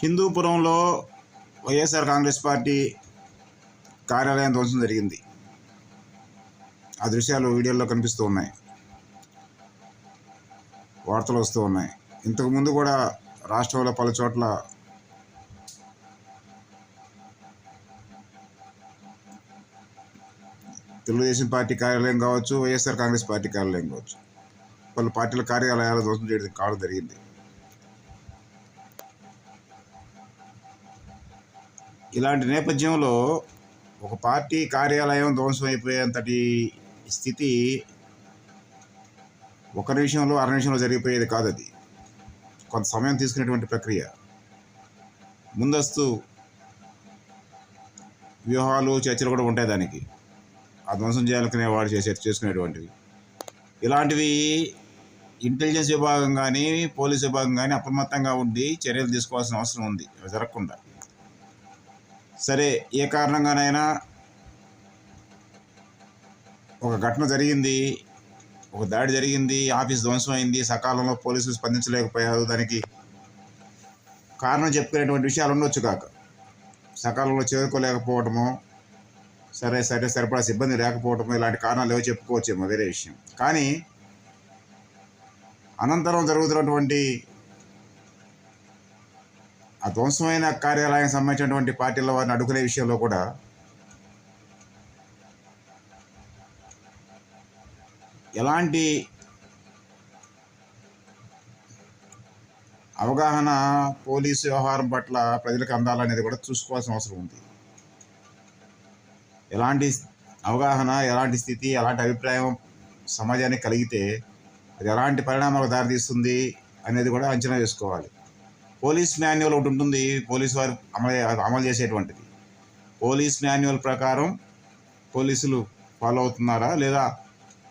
హిందూపురంలో YSR Congress party కార్యాలయం ధ్వంసం జరిగింది. ఆ దృశ్యాలు వీడియోలో కనిపిస్తూ ఉన్నాయి. వార్తలు వస్తూ ఉన్నాయి. ఇంతకుముందు కూడా రాష్ట్రంలో పలు చోట్ల తెలుగుదేశం పార్టీ కార్యాలయం కావచ్చు వైఎస్ఆర్ కాంగ్రెస్ పార్టీ కార్యాలయం కావచ్చు పలు పార్టీల కార్యాలయాలు ధ్వంసం చేయడం కావడం జరిగింది. ఇలాంటి నేపథ్యంలో ఒక పార్టీ కార్యాలయం ధ్వంసం స్థితి ఒక నిమిషంలో అర నిమిషంలో జరిగిపోయేది కాదు అది. కొంత సమయం తీసుకునేటువంటి ప్రక్రియ. ముందస్తు వ్యూహాలు చర్చలు కూడా ఉంటాయి దానికి. ఆ ధ్వంసం చేయాలనుకునే వాడు చేసే చేసుకునేటువంటివి. ఇలాంటివి ఇంటెలిజెన్స్ విభాగం కానీ పోలీస్ విభాగం కానీ అప్రమత్తంగా ఉండి చర్యలు తీసుకోవాల్సిన అవసరం ఉంది. అవి జరగకుండా. సరే ఏ కారణంగానైనా ఒక ఘటన జరిగింది ఒక దాడి జరిగింది ఆఫీస్ ధ్వంసం అయింది సకాలంలో పోలీసులు స్పందించలేకపోయారు దానికి కారణం చెప్పుకునేటువంటి విషయాలు ఉండొచ్చు కాక. సకాలంలో చేరుకోలేకపోవటము సరే సరే సరిపడా సిబ్బంది లేకపోవటము ఇలాంటి కారణాలు ఏవో చెప్పుకోవచ్చేమో వేరే విషయం. కానీ అనంతరం జరుగుతున్నటువంటి ధ్వంసమైన కార్యాలయానికి సంబంధించినటువంటి పార్టీల వారిని అడుగునే విషయంలో కూడా ఎలాంటి అవగాహన పోలీసు వ్యవహారం పట్ల ప్రజలకు అందాలనేది కూడా చూసుకోవాల్సిన అవసరం ఉంది. ఎలాంటి అవగాహన ఎలాంటి స్థితి ఎలాంటి అభిప్రాయం సమాజానికి కలిగితే అది ఎలాంటి పరిణామాలకు దారితీస్తుంది అనేది కూడా అంచనా వేసుకోవాలి. పోలీస్ మాన్యువల్ ఒకటి ఉంటుంది పోలీసు వారు అమలు అమలు చేసేటువంటిది. పోలీస్ మాన్యువల్ ప్రకారం పోలీసులు ఫాలో అవుతున్నారా? లేదా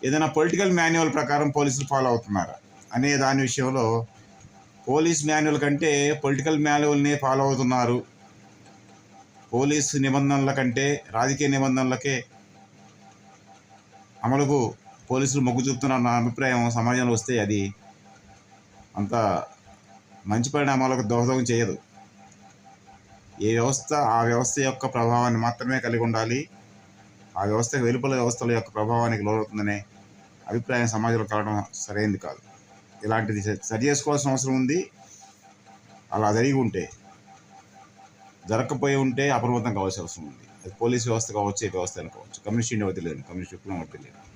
ఏదైనా పొలిటికల్ మాన్యువల్ ప్రకారం పోలీసులు ఫాలో అవుతున్నారా? అనే దాని విషయంలో పోలీస్ మాన్యువల్ కంటే పొలిటికల్ మాన్యువల్ని ఫాలో అవుతున్నారు. పోలీసు నిబంధనల కంటే రాజకీయ నిబంధనలకే అమలుకు పోలీసులు మొగ్గు చూపుతున్న నా అభిప్రాయం సమాజంలో వస్తే అది అంత మంచి పరిణామాలకు దోహదం చేయదు. ఏ వ్యవస్థ ఆ వ్యవస్థ యొక్క ప్రభావాన్ని మాత్రమే కలిగి ఉండాలి. ఆ వ్యవస్థ వెలుపల వ్యవస్థల యొక్క ప్రభావానికి లోనవుతుందనే అభిప్రాయం సమాజంలో కలగడం సరైనది కాదు. ఇలాంటిది సరి- సరి చేసుకోవాల్సిన అవసరం ఉంది. అలా జరిగి ఉంటే జరగకపోయి ఉంటే అప్రమత్తం కావాల్సిన అవసరం ఉంది. అది పోలీస్ వ్యవస్థ కావచ్చు ఏ వ్యవస్థ అయినా కావచ్చు. కమ్యూనిస్ట్ ఇండియా లేదు కమ్యూనిస్ట్ విప్లవం తెలియదు